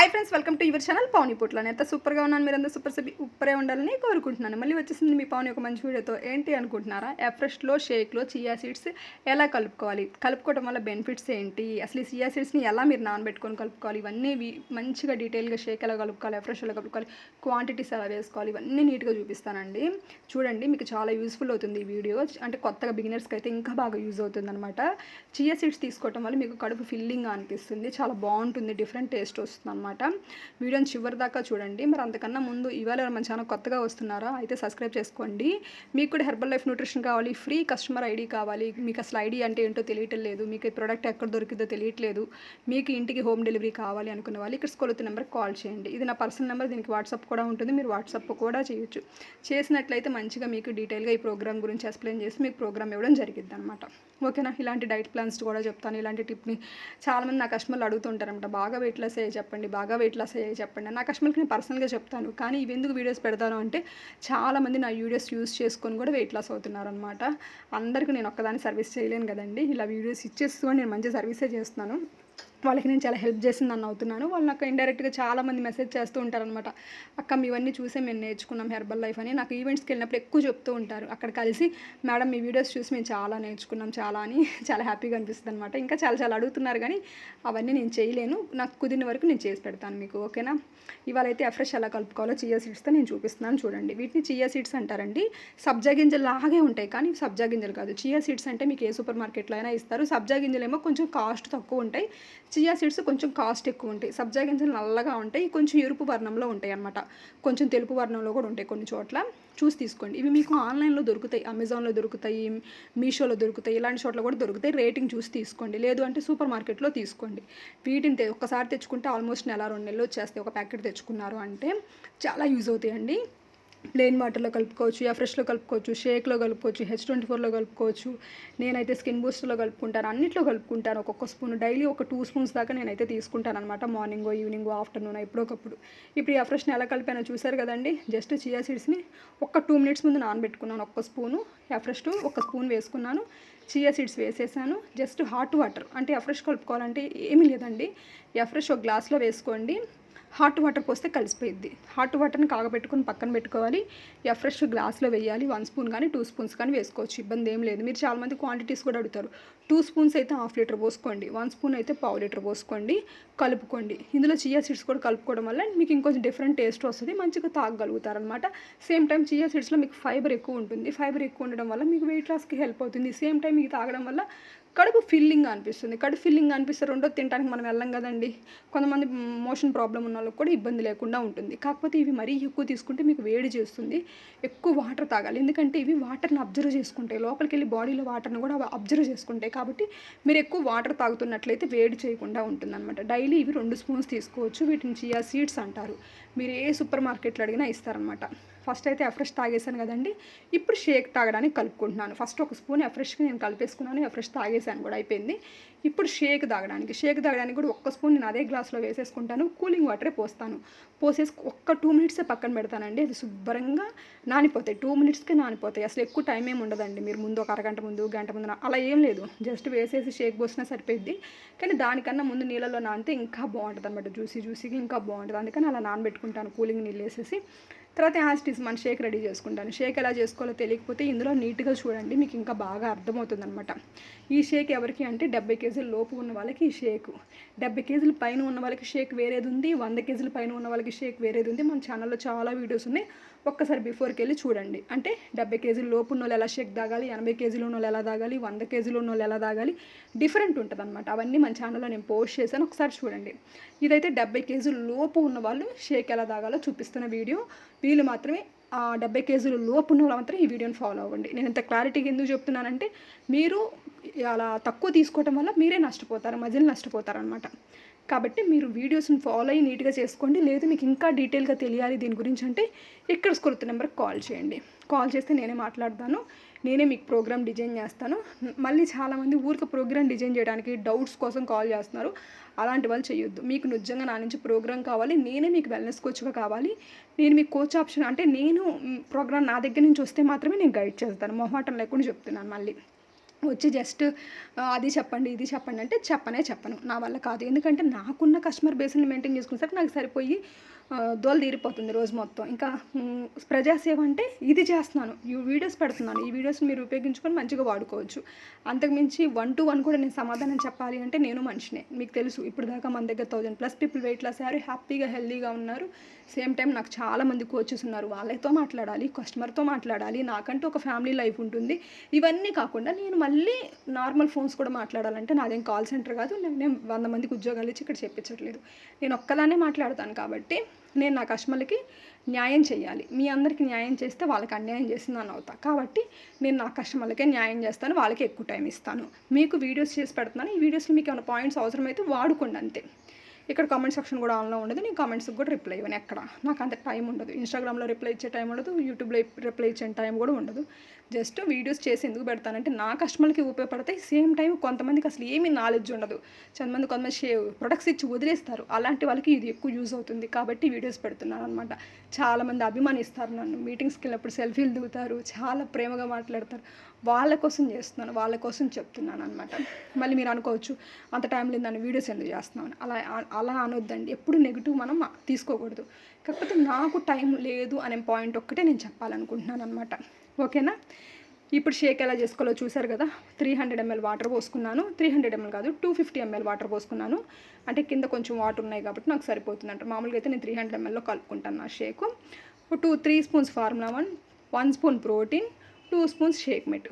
Hi friends welcome to your channel Pavani పుట్లని ఎంత సూపర్గా ఉన్నాను మీరు అందరూ సూపర్ సబి ఉప్పరే ఉండాలని కోరుకుంటున్నాను. మళ్ళీ వచ్చేసింది మీ పవని ఒక మంచి వీడియోతో. ఏంటి అనుకుంటున్నారా? ఎఫ్రెష్లో షేక్లో చియా సీడ్స్ ఎలా కలుపుకోవాలి? కలుపుకోవడం వల్ల బెనిఫిట్స్ ఏంటి? అసలు ఈ చియా సీడ్స్ని ఎలా మీరు నానబెట్టుకొని కలుపుకోవాలి? ఇవన్నీ వి- మంచిగా డీటెయిల్గా షేక్ ఎలా కలుపుకోవాలి? ఎఫ్రెష్ ఎలా కలుపుకోవాలి? క్వాంటిటీస్ ఎలా వేసుకోవాలి? ఇవన్నీ నీట్గా చూపిస్తానండి. చూడండి మీకు చాలా యూస్ఫుల్ అవుతుంది ఈ వీడియో అంటే కొత్తగా బిగినర్స్కి అయితే ఇంకా బాగా యూజ్ అవుతుంది అనమాట చియా సీడ్స్ తీసుకోవడం వల్ల మీకు కడుపు ఫిల్లింగ్ అనిపిస్తుంది. చాలా బాగుంటుంది డిఫరెంట్ టేస్ట్ వస్తుంది అనమాట వీడియోని చివరి దాకా చూడండి. మరి అంతకన్నా ముందు ఇవాళ మన ఛానల్ కొత్తగా వస్తున్నారా అయితే సబ్స్క్రైబ్ చేసుకోండి. మీకు కూడా హెర్బల్ లైఫ్ న్యూట్రిషన్ కావాలి ఫ్రీ కస్టమర్ ఐడి కావాలి. మీకు అసలు ఐడి అంటే ఏంటో తెలియటం లేదు. మీకు ఈ ప్రోడక్ట్ ఎక్కడ దొరికిందో తెలియట్లేదు. మీకు ఇంటికి హోమ్ డెలివరీ కావాలి అనుకున్న వాళ్ళు ఇక్కడ స్కూల్ నెంబర్ కాల్ చేయండి. ఇది నా పర్సనల్ నెంబర్ దీనికి వాట్సాప్ కూడా ఉంటుంది. మీరు వాట్సాప్ కూడా చేయొచ్చు. చేసినట్లయితే మంచిగా మీకు డీటెయిల్గా ఈ ప్రోగ్రామ్ గురించి ఎక్స్ప్లెయిన్ చేసి మీకు ప్రోగ్రామ్ ఇవ్వడం జరిగిద్ది అనమాట ఓకేనా ఇలాంటి డైట్ ప్లాన్స్ కూడా చెప్తాను ఇలాంటి టిప్ని. చాలామంది నా కస్టమర్లు అడుగుతుంటారనమాట బాగా వెయిట్ లాస్ అయ్యే చెప్పండి బాగా వెయిట్ లాస్ అయ్యే చెప్పండి నా కస్టమర్కి నేను పర్సనల్గా చెప్తాను కానీ ఇవి ఎందుకు వీడియోస్ పెడతాను అంటే చాలామంది నా వీడియోస్ యూస్ చేసుకొని కూడా వెయిట్ లాస్ అవుతున్నారనమాట అందరికీ నేను ఒక్కదాన్ని సర్వీస్ చేయలేను కదండి. ఇలా వీడియోస్ ఇచ్చేస్తూ నేను మంచి సర్వీసే చేస్తున్నాను. వాళ్ళకి నేను చాలా హెల్ప్ చేసిందని అవుతున్నాను. వాళ్ళు నాకు ఇండైరెక్ట్గా చాలా మంది మెసేజ్ చేస్తూ ఉంటారనమాట అక్క ఇవన్నీ చూసే మేము నేర్చుకున్నాం హెర్బల్ లైఫ్ అని. నాకు ఈవెంట్స్కి వెళ్ళినప్పుడు ఎక్కువ చెప్తూ ఉంటారు. అక్కడ కలిసి మేడం మీ వీడియోస్ చూసి మేము చాలా నేర్చుకున్నాం చాలా అని చాలా హ్యాపీగా అనిపిస్తుంది అనమాట ఇంకా చాలా చాలా అడుగుతున్నారు కానీ అవన్నీ నేను చేయలేను. నాకు కుదిరిన వరకు నేను చేసి పెడతాను మీకు. ఓకేనా? ఇవాళ అయితే అఫ్రెష్ ఎలా కలుపుకోవాలో చియా సీడ్స్తో నేను చూపిస్తున్నాను చూడండి. వీటిని చియా సీడ్స్ అంటారండి. సబ్జా గింజలు లాగే ఉంటాయి కానీ సబ్జా గింజలు కాదు. చియా సీడ్స్ అంటే మీకు ఏ సూపర్ మార్కెట్లో అయినా ఇస్తారు. సబ్జా గింజలు ఏమో కొంచెం కాస్ట్ తక్కువ ఉంటాయి. చియా సీడ్స్ కొంచెం కాస్ట్ ఎక్కువ ఉంటాయి. సబ్జా గింజలు నల్లగా ఉంటాయి. కొంచెం ఎరుపు వర్ణంలో ఉంటాయి అన్నమాట. కొంచెం తెలుపు వర్ణంలో కూడా ఉంటాయి కొన్ని చోట్ల. చూసి తీసుకోండి. ఇవి మీకు ఆన్లైన్లో దొరుకుతాయి. అమెజాన్లో దొరుకుతాయి. మీషోలో దొరుకుతాయి. ఇలాంటి చోట్ల కూడా దొరుకుతాయి. రేటింగ్ చూసి తీసుకోండి. లేదు అంటే సూపర్ మార్కెట్లో తీసుకోండి. వీటిని తె- ఒక్కసారి తెచ్చుకుంటే ఆల్మోస్ట్ నెల రెండు నెలలు వచ్చేస్తాయి. ఒక ప్యాకెట్ తెచ్చుకున్నారు అంటే చాలా యూజ్ అవుతాయండి. ప్లెయిన్ వాటర్లో కలుపుకోవచ్చు యా ఫ్రెష్లో కలుపుకోవచ్చు షేక్లో కలుపుకోవచ్చు హెచ్ ట్వంటీ ఫోర్లో కలుపుకోవచ్చు. నేనైతే స్కిన్ బూస్టర్లో కలుపుకుంటాను అన్నిట్లో కలుపుకుంటాను. ఒక్కొక్క స్పూన్ డైలీ ఒక టూ స్పూన్స్ దాకా నేనైతే తీసుకుంటాను అనమాట మార్నింగ్ ఈవినింగ్ ఆఫ్టర్నూన్ ఎప్పుడోకప్పుడు. ఇప్పుడు ఈ ఫ్రెష్ని ఎలా కలిపానో చూసారు కదండి? జస్ట్ చియా సీడ్స్ని ఒక టూ మినిట్స్ ముందు నానబెట్టుకున్నాను ఒక్క స్పూను. ఫ్రెష్ ఒక స్పూన్ వేసుకున్నాను చియా సీడ్స్ వేసేసాను. జస్ట్ హాట్ వాటర్ అంటే ఎఫ్రెష్ కలుపుకోవాలంటే ఏమీ లేదండి. ఫ్రెష్ ఒక గ్లాస్లో వేసుకోండి. హాట్ వాటర్ పోస్తే కలిసిపోయిద్ది. హాట్ వాటర్ని కాగబెట్టుకుని పక్కన పెట్టుకోవాలి. యా ఫ్రెష్ గ్లాస్లో వేయాలి. వన్ స్పూన్ కానీ టూ స్పూన్స్ కానీ వేసుకోవచ్చు. ఇబ్బంది ఏం లేదు. మీరు చాలామంది క్వాంటిటీస్ కూడా అడుగుతారు. టూ స్పూన్స్ అయితే హాఫ్ లీటర్ పోసుకోండి వన్ స్పూన్ అయితే పావు లీటర్ పోసుకోండి కలుపుకోండి. ఇందులో చియా సీడ్స్ కూడా కలుపుకోవడం వల్ల మీకు ఇంకొంచెం డిఫరెంట్ టేస్ట్ వస్తుంది మంచిగా తాగలుగుతారనమాట సేమ్ టైం చియా సీడ్స్లో మీకు ఫైబర్ ఎక్కువ ఉంటుంది ఫైబర్ ఎక్కువ ఉండడం వల్ల మీకు వెయిట్ లాస్కి హెల్ప్ అవుతుంది. సేమ్ టైం ఇది తాగడం వల్ల కడుపు ఫిల్లింగ్ అనిపిస్తుంది. కడుపు ఫిల్లింగ్ అనిపిస్తే రెండో తినడానికి మనం వెళ్ళం కదండి. కొంతమంది మోషన్ ప్రాబ్లం ఉన్న వాళ్ళకి కూడా ఇబ్బంది లేకుండా ఉంటుంది. కాకపోతే ఇవి మరీ ఎక్కువ తీసుకుంటే మీకు వేడి చేస్తుంది ఎక్కువ వాటర్ తాగాలి. ఎందుకంటే ఇవి వాటర్ని అబ్జర్వ్ చేసుకుంటాయి. లోపలికి వెళ్ళి బాడీలో వాటర్ని కూడా అబ్జర్వ్ చేసుకుంటాయి. కాబట్టి మీరు ఎక్కువ వాటర్ తాగుతున్నట్లయితే వేడి చేయకుండా ఉంటుందన్నమాట. డైలీ ఇవి రెండు స్పూన్స్ తీసుకోవచ్చు. వీటిని చియా సీడ్స్ అంటారు. మీరు ఏ సూపర్ మార్కెట్లో అడిగినా ఇస్తారనమాట ఫస్ట్ అయితే ఎఫ్రెష్ తాగేసాను కదండి. ఇప్పుడు షేక్ తాగడానికి కలుపుకుంటున్నాను. ఫస్ట్ ఒక స్పూన్ ఎఫ్రెష్కి నేను కలిపేసుకున్నాను. ఎఫ్రెష్ తాగేసాను కూడా అయిపోయింది. ఇప్పుడు షేక్ తాగడానికి షేక్ తాగడానికి కూడా ఒక్క స్పూన్ నేను అదే గ్లాస్లో వేసేసుకుంటాను. కూలింగ్ వాటరే పోస్తాను. పోసేసి ఒక్క టూ మినిట్సే పక్కన పెడతానండి. అది శుభ్రంగా నానిపోతాయి. టూ మినిట్స్కే నానిపోతాయి. అసలు ఎక్కువ టైం ఏమి ఉండదండి. మీరు ముందు ఒక అరగంట ముందు గంట ముందు అలా ఏం లేదు. జస్ట్ వేసేసి షేక్ పోసినా సరిపోయింది కానీ దానికన్నా ముందు నీళ్ళలో నానితే ఇంకా బాగుంటుంది అనమాట జ్యూసీ జ్యూసీగా ఇంకా బాగుంటుంది. అందుకని అలా నానబెట్టుకుంటాను కూలింగ్ నీళ్ళు వేసేసి. తర్వాత యాస్టీస్ మన షేక్ రెడీ చేసుకుంటాను. షేక్ ఎలా చేసుకోవాలో తెలియకపోతే ఇందులో నీట్గా చూడండి మీకు ఇంకా బాగా అర్థమవుతుంది అనమాట ఈ షేక్ ఎవరికి అంటే డెబ్బై కేజీల లోపు ఉన్న వాళ్ళకి ఈ షేక్. డెబ్బై కేజీల పైన ఉన్న వాళ్ళకి షేక్ వేరేది ఉంది వంద కేజీల పైన ఉన్న వాళ్ళకి షేక్ వేరేది ఉంది. మన ఛానల్లో చాలా వీడియోస్ ఉన్నాయి. ఒక్కసారి బిఫోర్కి వెళ్ళి చూడండి. అంటే డెబ్బై కేజీల లోపు ఉన్న వాళ్ళు ఎలా షేక్ తాగాలి ఎనభై కేజీలు ఉన్న వాళ్ళు ఎలా తాగాలి వంద కేజీలు ఉన్న వాళ్ళు ఎలా తాగాలి డిఫరెంట్ ఉంటుంది అనమాట అవన్నీ మన ఛానల్లో నేను పోస్ట్ చేశాను. ఒకసారి చూడండి. ఇదైతే డెబ్బై కేజీల లోపు ఉన్న వాళ్ళు షేక్ ఎలా తాగాలో చూపిస్తున్న వీడియో. వీళ్ళు మాత్రమే ఆ డెబ్బై కేజీలు లోపు ఉన్న వాళ్ళు మాత్రం ఈ వీడియోని ఫాలో అవ్వండి. నేను ఇంత క్లారిటీగా ఎందుకు చెప్తున్నానంటే మీరు అలా తక్కువ తీసుకోవటం వల్ల మీరే నష్టపోతారు మధ్యలో నష్టపోతారనమాట కాబట్టి మీరు వీడియోస్ని ఫాలో అయ్యి నీట్గా చేసుకోండి. లేదు మీకు ఇంకా డీటెయిల్గా తెలియాలి దీని గురించి అంటే ఇక్కడ స్కూర్తు నెంబర్కి కాల్ చేయండి. కాల్ చేస్తే నేనే మాట్లాడతాను. నేనే మీకు ప్రోగ్రామ్ డిజైన్ చేస్తాను. మళ్ళీ చాలామంది ఊరికి ప్రోగ్రామ్ డిజైన్ చేయడానికి డౌట్స్ కోసం కాల్ చేస్తున్నారు. అలాంటి వాళ్ళు చేయొద్దు. మీకు నిజంగా నా నుంచి ప్రోగ్రామ్ కావాలి. నేనే మీకు వెల్నెస్ కోచ్గా కావాలి. నేను మీకు కోచ్ ఆప్షన్ అంటే నేను ప్రోగ్రామ్ నా దగ్గర నుంచి వస్తే మాత్రమే నేను గైడ్ చేస్తాను. మొహమాటం లేకుండా చెప్తున్నాను మళ్ళీ. వచ్చి జస్ట్ అది చెప్పండి ఇది చెప్పండి అంటే చెప్పనే చెప్పను. నా వల్ల కాదు. ఎందుకంటే నాకున్న కస్టమర్ బేస్ని మెయింటైన్ చేసుకునేసరికి నాకు సరిపోయి దోల తీరిపోతుంది రోజు మొత్తం. ఇంకా ప్రజాసేవ అంటే ఇది చేస్తున్నాను. ఈ వీడియోస్ పెడుతున్నాను. ఈ వీడియోస్ మీరు ఉపయోగించుకొని మంచిగా వాడుకోవచ్చు. అంతకుమించి వన్ టు వన్ కూడా నేను సమాధానం చెప్పాలి అంటే నేను మనిషినే. మీకు తెలుసు ఇప్పుడు దాకా మన దగ్గర thousand plus people weight loss అయ్యారు హ్యాపీగా హెల్దీగా ఉన్నారు. సేమ్ టైం నాకు చాలామంది కోచెస్ ఉన్నారు. వాళ్ళతో మాట్లాడాలి కస్టమర్తో మాట్లాడాలి నాకంటూ ఒక ఫ్యామిలీ లైఫ్ ఉంటుంది. ఇవన్నీ కాకుండా నేను మళ్ళీ నార్మల్ ఫోన్స్ కూడా మాట్లాడాలంటే నాదేం కాల్ సెంటర్ కాదు నేను నేను వంద మందికి ఉద్యోగాలు ఇచ్చి ఇక్కడ చెప్పించట్లేదు. నేను ఒక్కదానే మాట్లాడతాను కాబట్టి నేను నా కస్టమర్లకి న్యాయం చేయాలి మీ అందరికీ న్యాయం చేస్తే వాళ్ళకి అన్యాయం చేసిందని అవుతా. కాబట్టి నేను నా కస్టమర్లకే న్యాయం చేస్తాను వాళ్ళకి ఎక్కువ టైం ఇస్తాను. మీకు వీడియోస్ చేసి పెడుతున్నాను. ఈ వీడియోస్లో మీకు ఏమైనా పాయింట్స్ అవసరమైతే వాడుకోండి అంతే. ఇక్కడ కామెంట్ సెక్షన్ కూడా ఆన్లో ఉండదు. నేను కామెంట్స్కి కూడా రిప్లై ఇవ్వను ఎక్కడ. నాకు అంత టైం ఉండదు. ఇన్స్టాగ్రామ్లో రిప్లై ఇచ్చే టైం ఉండదు. యూట్యూబ్లో రిప్లై ఇచ్చే టైం కూడా ఉండదు. జస్ట్ వీడియోస్ చేసి ఎందుకు పెడతానంటే నా కస్టమర్కి ఉపయోగపడతాయి. సేమ్ టైం కొంతమందికి అసలు ఏమీ నాలెడ్జ్ ఉండదు. కొంతమంది కొంతమంది షే ప్రొడక్ట్స్ ఇచ్చి వదిలేస్తారు. అలాంటి వాళ్ళకి ఇది ఎక్కువ యూజ్ అవుతుంది. కాబట్టి వీడియోస్ పెడుతున్నాను అనమాట చాలామంది అభిమానిస్తారు నన్ను. మీటింగ్స్కి వెళ్ళినప్పుడు సెల్ఫీలు దిగుతారు. చాలా ప్రేమగా మాట్లాడతారు. వాళ్ళ కోసం చేస్తున్నాను. వాళ్ళ కోసం చెప్తున్నాను అనమాట మళ్ళీ మీరు అనుకోవచ్చు అంత టైం లేదు నన్ను వీడియోస్ ఎందుకు చేస్తున్నాను అలా అలా అనొద్దండి. ఎప్పుడు నెగిటివ్ మనం తీసుకోకూడదు. కాకపోతే నాకు టైం లేదు అనే పాయింట్ ఒక్కటే నేను చెప్పాలనుకుంటున్నాను అనమాట ఓకేనా? ఇప్పుడు షేక్ ఎలా చేసుకోవాలో చూసారు కదా? త్రీ హండ్రెడ్ ఎంఎల్ వాటర్ పోసుకున్నాను. త్రీ హండ్రెడ్ ఎంఎల్ కాదు టూ ఫిఫ్టీ ఎంఎల్ వాటర్ పోసుకున్నాను. అంటే కింద కొంచెం వాటర్ ఉన్నాయి కాబట్టి నాకు సరిపోతుంది అంట మామూలుగా అయితే నేను త్రీ హండ్రెడ్ ఎంఎల్లో కలుపుకుంటాను నా shake. Two three spoons formula one one spoon protein two spoons shake mate.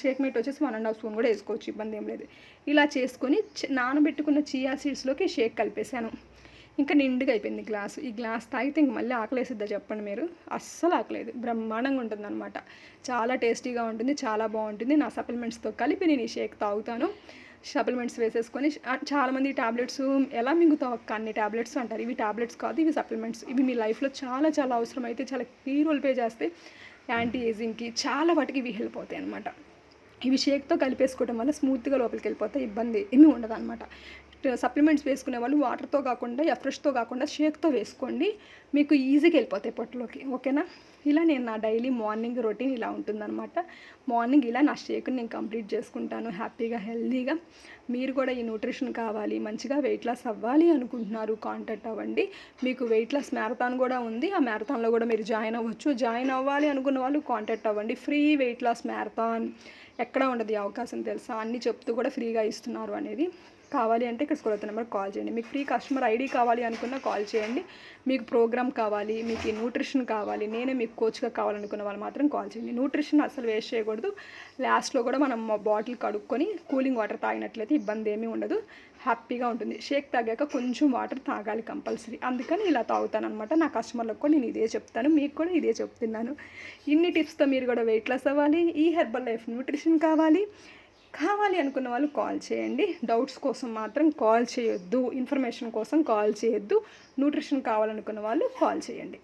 Shake mate వచ్చేసి వన్ అండ్ హాఫ్ స్పూన్ కూడా వేసుకోవచ్చు ఇబ్బంది ఏం లేదు. ఇలా చేసుకొని నానబెట్టుకున్న చియా సీడ్స్లోకి షేక్ కలిపేశాను. ఇంకా నిండుగా అయిపోయింది గ్లాస్. ఈ గ్లాస్ తాగితే ఇంక మళ్ళీ ఆకలేసిద్దా చెప్పండి మీరు? అస్సలు ఆకలేదు. బ్రహ్మాండంగా ఉంటుంది అనమాట చాలా టేస్టీగా ఉంటుంది చాలా బాగుంటుంది. నా సప్లిమెంట్స్తో కలిపి నేను ఈ షేక్ తాగుతాను. సప్లిమెంట్స్ వేసేసుకొని చాలామంది టాబ్లెట్స్ ఎలా మింగుతావు అక్క అన్ని టాబ్లెట్స్ అంటారు. ఇవి టాబ్లెట్స్ కాదు ఇవి సప్లిమెంట్స్. ఇవి మీ లైఫ్లో చాలా చాలా అవసరం అయితే చాలా కీ రోల్ పే చేస్తే యాంటీ ఏజింగ్కి చాలా వాటికి ఇవి హెల్ప్ అవుతాయి అనమాట ఇవి షేక్తో కలిపేసుకోవడం వల్ల స్మూత్గా లోపలికి వెళ్ళిపోతే ఇబ్బంది ఏమీ ఉండదు అనమాట సప్లిమెంట్స్ వేసుకునే వాళ్ళు వాటర్తో కాకుండా ఎఫ్రెష్తో కాకుండా షేక్తో వేసుకోండి. మీకు ఈజీగా వెళ్ళిపోతాయి పొట్టలోకి ఓకేనా? ఇలా నేను నా డైలీ మార్నింగ్ రొటీన్ ఇలా ఉంటుందన్నమాట. మార్నింగ్ ఇలా నా షేక్ని నేను కంప్లీట్ చేసుకుంటాను హ్యాపీగా హెల్తీగా మీరు కూడా ఈ న్యూట్రిషన్ కావాలి మంచిగా వెయిట్ లాస్ అవ్వాలి అనుకుంటున్నారు కాంటాక్ట్ అవ్వండి. మీకు వెయిట్ లాస్ మ్యారథాన్ కూడా ఉంది. ఆ మ్యారథాన్లో కూడా మీరు జాయిన్ అవ్వచ్చు. జాయిన్ అవ్వాలి అనుకున్న వాళ్ళు కాంటాక్ట్ అవ్వండి. ఫ్రీ వెయిట్ లాస్ మ్యారథాన్ ఎక్కడ ఉండదు అవకాశం తెలుసా? అన్నీ చెప్తూ కూడా ఫ్రీగా ఇస్తున్నారు అనేది. కావాలి అంటే ఇక్కడ స్కూల్ నెంబర్ కాల్ చేయండి. మీకు ఫ్రీ కస్టమర్ ఐడి కావాలి అనుకున్న కాల్ చేయండి. మీకు ప్రోగ్రామ్ కావాలి మీకు న్యూట్రిషన్ కావాలి నేనే మీకు కోచ్గా కావాలనుకున్న వాళ్ళు మాత్రం కాల్ చేయండి. న్యూట్రిషన్ అసలు వేస్ట్ చేయకూడదు. లాస్ట్లో కూడా మనం బాటిల్ కడుక్కొని కూలింగ్ వాటర్ తాగినట్లయితే ఇబ్బంది ఏమీ ఉండదు. హ్యాపీగా ఉంటుంది. షేక్ తాగాక కొంచెం వాటర్ తాగాలి కంపల్సరీ. అందుకని ఇలా తాగుతాను అనమాట నా కస్టమర్లకు కూడా నేను ఇదే చెప్తాను. మీకు కూడా ఇదే చెప్తున్నాను. ఇన్ని టిప్స్తో మీరు కూడా వెయిట్ లాస్ అవ్వాలి. ఈ హెర్బల్ లైఫ్ న్యూట్రిషన్ కావాలి. కావాలి అనుకున్న వాళ్ళు కాల్ చేయండి. డౌట్స్ కోసం మాత్రం కాల్ చేయొద్దు. ఇన్ఫర్మేషన్ కోసం కాల్ చేయొద్దు. న్యూట్రిషన్ కావాలనుకున్న వాళ్ళు కాల్ చేయండి.